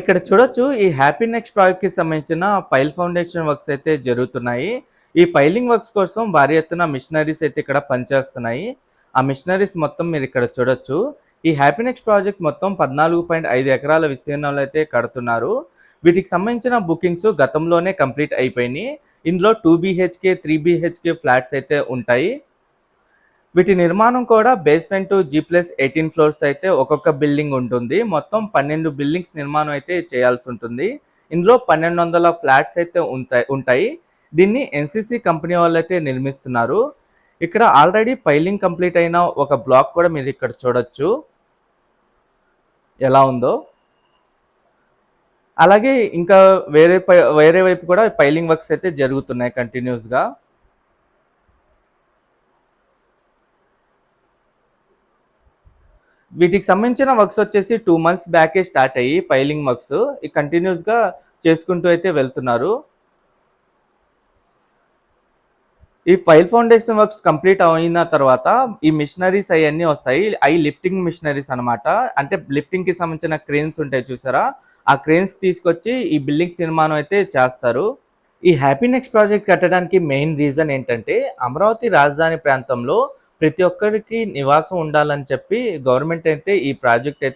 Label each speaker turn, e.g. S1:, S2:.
S1: ఇక్కడ చూడొచ్చు ఈ హ్యాపీ నెక్స్ట్ ప్రాజెక్ట్కి సంబంధించిన పైల్ ఫౌండేషన్ వర్క్స్ అయితే జరుగుతున్నాయి. ఈ పైలింగ్ వర్క్స్ కోసం భారీ ఎత్తున మిషనరీస్ అయితే ఇక్కడ పనిచేస్తున్నాయి. ఆ మిషనరీస్ మొత్తం మీరు ఇక్కడ చూడొచ్చు. ఈ హ్యాపీ నెక్స్ట్ ప్రాజెక్ట్ మొత్తం పద్నాలుగు పాయింట్ ఐదు ఎకరాల విస్తీర్ణంలో అయితే కడుతున్నారు. వీటికి సంబంధించిన బుకింగ్స్ గతంలోనే కంప్లీట్ అయిపోయినాయి. ఇందులో two BHK three BHK flats అయితే ఉంటాయి. వీటి నిర్మాణం కూడా basement G plus eighteen floors అయితే ఒక్కొక్క బిల్డింగ్ ఉంటుంది. మొత్తం పన్నెండు బిల్డింగ్స్ నిర్మాణం అయితే చేయాల్సి ఉంటుంది. ఇందులో పన్నెండు వందల ఫ్లాట్స్ అయితే ఉంటాయి ఉంటాయి. దీన్ని ఎన్సిసి కంపెనీ వాళ్ళు అయితే నిర్మిస్తున్నారు. ఇక్కడ ఆల్రెడీ పైలింగ్ కంప్లీట్ అయిన ఒక బ్లాక్ కూడా మీరు ఇక్కడ చూడొచ్చు. ఎలా ఉందో. అలాగే ఇంకా వేరే పై- వేరే వైపు కూడా పైలింగ్ వర్క్స్ అయితే జరుగుతున్నాయి కంటిన్యూస్గా వీటికి సంబంధించిన వర్క్స్ వచ్చేసి టూ మంత్స్ బ్యాకే స్టార్ట్ అయ్యి పైలింగ్ వర్క్స్ ఈ కంటిన్యూస్గా చేసుకుంటూ అయితే వెళ్తున్నారు. ఈ ఫైల్ ఫౌండేషన్ వర్క్స్ కంప్లీట్ అయిన తర్వాత ఈ మిషనరీస్ అవన్నీ వస్తాయి. అవి లిఫ్టింగ్ మిషనరీస్ అనమాట అంటే లిఫ్టింగ్కి సంబంధించిన క్రేన్స్ ఉంటాయి చూసారా? ఆ క్రేన్స్ తీసుకొచ్చి ఈ బిల్డింగ్స్ నిర్మాణం అయితే చేస్తారు. ఈ హ్యాపీ నెక్స్ట్ ప్రాజెక్ట్ కట్టడానికి మెయిన్ రీజన్ ఏంటంటే అమరావతి రాజధాని ప్రాంతంలో ప్రతి ఒక్కరికి నివాసం ఉండాలని చెప్పి గవర్నమెంట్ అయితే ఈ ప్రాజెక్ట్ అయితే